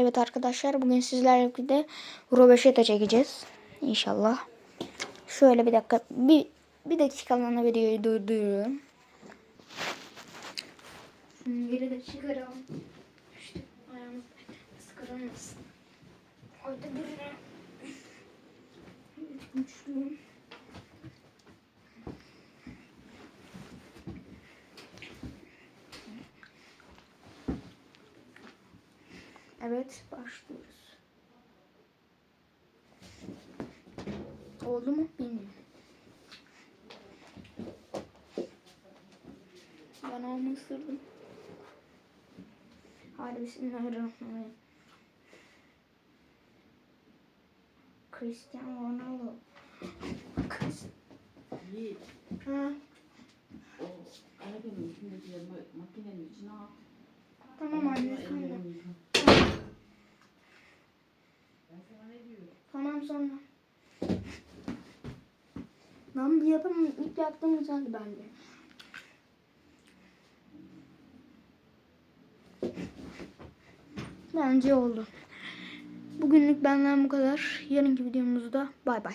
Evet arkadaşlar bugün sizlerle birlikte Robeşete çekeceğiz. İnşallah. Şöyle bir dakika bir bir dakikalığına videoyu durduruyorum. Geri de çıkaralım. İşte. Orada birine güçlüyüm. Evet başlıyoruz. Oldu mu bilmiyorum. Ben onu ısırdım. Hadi bismillahirrahmanirrahim. Cristiano Ronaldo. Chris. Tamam sonra. Lan bir yapamam. İlk yaptığımız hadi bence. Bence oldu. Bugünlük benden bu kadar. Yarınki videomuzda bay bay.